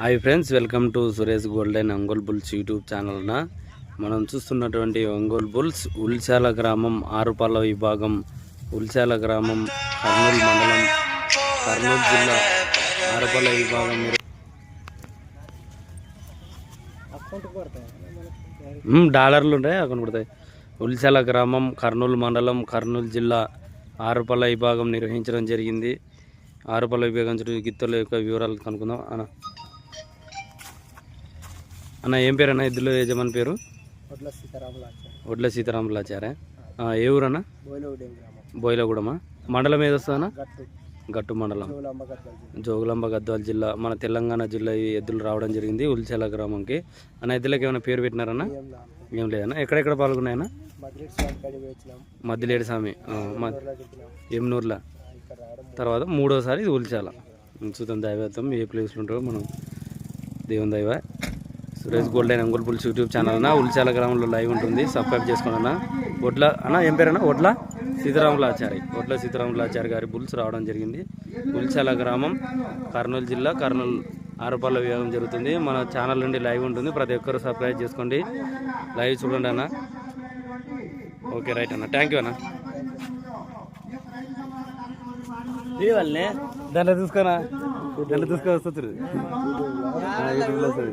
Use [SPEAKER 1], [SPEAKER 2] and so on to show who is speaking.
[SPEAKER 1] Hi friends welcome to Suresh golden Ongole bulls YouTube ఛానల్న మనం చూస్తున్నటువంటి Ongole bulls Ulchala గ్రామం ఆరుపాల విభాగం ఉల్చాల గ్రామం కర్నూలు మండలం కర్నూలు జిల్లా ఆరుపాల విభాగం. డాలర్లు ఉంటాయి అక్కడ పడతాయి ఉల్చాల గ్రామం కర్నూలు మండలం కర్నూలు జిల్లా ఆరుపల్ల విభాగం నిర్వహించడం జరిగింది. ఆరుపల్ల విభాగం చుట్టూ గిత్తల యొక్క వివరాలు కనుక్కుందాం. అన్న. అన్న ఏం పేరు అన్న? ఇద్దరు యజమాని పేరు? ఒడ్ల సీతారాములాచారా ఏ ఊరన్నా?
[SPEAKER 2] బోయిలవుడేం గ్రామం.
[SPEAKER 1] బోయిలగూడమా? మండలం ఏది వస్తుందన్నా?
[SPEAKER 2] గట్టు.
[SPEAKER 1] గట్టు మండలం. జోగులాంబ గద్వాల జిల్లా. మన తెలంగాణ జిల్లా ఎద్దులు రావడం జరిగింది ఉల్చాల గ్రామంకి. అన్న ఎద్దులకి ఏమైనా పేరు పెట్టినారన్నా?
[SPEAKER 2] ఏం
[SPEAKER 1] లేదన్నా. ఎక్కడెక్కడ పాల్గొన్నాయన్నా? మద్దిలేడు స్వామి ఎమ్నూర్ల. తర్వాత మూడోసారి ఇది ఉల్చాల. చూద్దాం దైవత్వం ఏ ప్లేస్లో ఉంటారో మనం దేవుని దైవ Suresh golden Ongole bulls YouTube channel అన్న ఉల్చాల గ్రామంలో లైవ్ ఉంటుంది. సబ్స్క్రైబ్ చేసుకోండి అన్న. ఒడ్ల అన్న ఏం పేరన్నా? ఒడ్ల? సీతారాములాచారి. ఒడ్ల సీతారాములాచారి గారి బుల్స్ రావడం జరిగింది. ఉల్చాల గ్రామం కర్నూలు జిల్లా కర్నూలు ఆరుపాల విభాగం జరుగుతుంది. మన ఛానల్ నుండి లైవ్ ఉంటుంది. ప్రతి ఒక్కరు సబ్స్క్రైబ్ చేసుకోండి. లైవ్ చూడండి అన్న. ఓకే రైట్ అన్న. థ్యాంక్ యూ అన్న. దాంట్లో చూసుకోనా దాంట్లో యూట్యూబ్లో వస్తుంది.